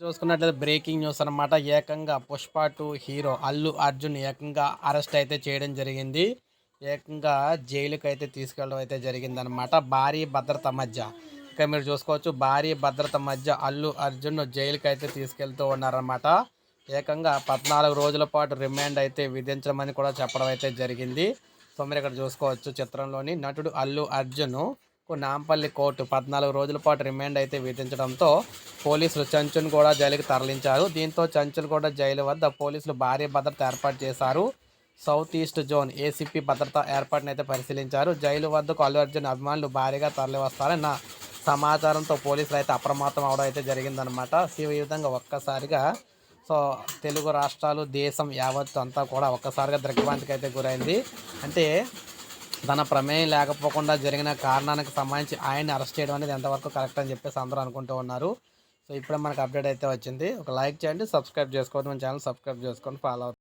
చూసుకున్నట్లయితే breaking news అనమాట ఏకంగా పుష్ప టూ హీరో అల్లు అర్జున్ ఏకంగా అరెస్ట్ అయితే చేయడం జరిగింది. ఏకంగా జైలుకి అయితే తీసుకెళ్ళడం అయితే జరిగిందనమాట భారీ భద్రత మధ్య. ఇక మీరు చూసుకోవచ్చు భారీ భద్రత మధ్య అల్లు అర్జున్ జైలుకి అయితే తీసుకెళ్తూ ఉన్నారన్నమాట. ఏకంగా పద్నాలుగు రోజుల పాటు రిమాండ్ అయితే విధించమని కూడా చెప్పడం అయితే జరిగింది. సో మీరు ఇక్కడ చూసుకోవచ్చు చిత్రంలోని నటుడు అల్లు అర్జున్ నాంపల్లి కోర్టు పద్నాలుగు రోజుల పాటు రిమాండ్ అయితే విధించడంతో పోలీసులు చంచును కూడా జైలుకి తరలించారు. దీంతో చంచులు కూడా జైలు వద్ద పోలీసులు భారీ భద్రత ఏర్పాటు చేశారు. సౌత్ ఈస్ట్ జోన్ ఏసీపీ భద్రత ఏర్పాటును అయితే పరిశీలించారు. జైలు వద్దకు అల్లు అర్జున్ అభిమానులు భారీగా తరలివస్తారన్న సమాచారంతో పోలీసులు అయితే అప్రమత్తం అవడం అయితే జరిగిందనమాట సో ఈ విధంగా ఒక్కసారిగా సో తెలుగు రాష్ట్రాలు దేశం యావత్తు అంతా కూడా ఒక్కసారిగా దిగ్భ్రాంతికి అయితే గురైంది. అంటే తన ప్రమేయం లేకపోకుండా జరిగిన కారణానికి సంబంధించి ఆయన్ని అరెస్ట్ చేయడం అనేది ఎంతవరకు కరెక్ట్ అని చెప్పేసి అందరూ అనుకుంటూ ఉన్నారు. సో ఇప్పుడే మనకు అప్డేట్ అయితే వచ్చింది. ఒక లైక్ చేయండి సబ్స్క్రైబ్ చేసుకోండి మన ఛానల్ సబ్స్క్రైబ్ చేసుకొని ఫాలో అవుతుంది